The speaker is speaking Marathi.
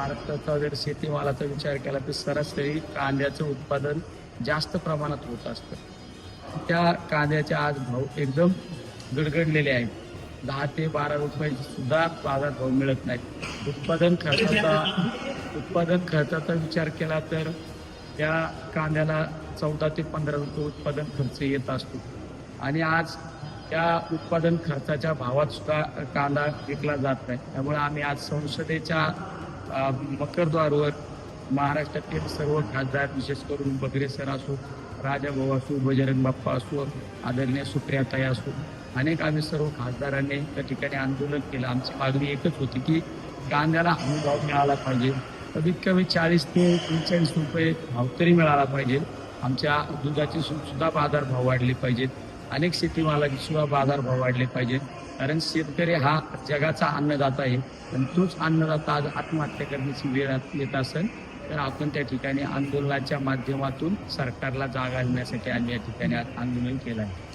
महाराष्ट्राचा जर शेतीमालाचा विचार केला तर सरासरी कांद्याचं उत्पादन जास्त प्रमाणात होत असतं. त्या कांद्याचे आज भाव एकदम गडगडलेले आहेत. दहा ते बारा रुपये सुद्धा बाजार भाव मिळत नाही उत्पादन खर्चाचा उत्पादन खर्चाचा विचार केला तर त्या कांद्याला चौदा ते पंधरा रुपये उत्पादन खर्च येत असतो. आणि आज त्या उत्पादन खर्चाच्या भावात सुद्धा कांदा विकला जात नाही. त्यामुळे आम्ही आज संसदेच्या मकरद्वारवर महाराष्ट्रातील सर्व खासदार विशेष करून बगरे सर असो राजाभाऊ असो बजरंग बाप्पा असो आदरणीय सुप्रियाताई असो अनेक आम्ही सर्व खासदारांनी त्या ठिकाणी आंदोलन केलं. आमची मागणी एकच होती की कांद्याला हमीभाव मिळाला पाहिजे. कमीत कमी चाळीस ते पंचेचाळीस रुपये भाव तरी मिळाला पाहिजे. आमच्या दुधाचे सुद्धा बाजारभाव वाढले पाहिजेत. अनेक शेतीमालाची सुद्धा बाजारभाव वाढले पाहिजेत कारण शेतकरी हा जगाचा अन्नदाता आहे. पण तोच अन्नदाता आज आत्महत्या करण्याची वेळ येत असेल तर आपण त्या ठिकाणी आंदोलनाच्या माध्यमातून सरकारला जागा आणण्यासाठी आम्ही या ठिकाणी आज आंदोलन केलं आहे.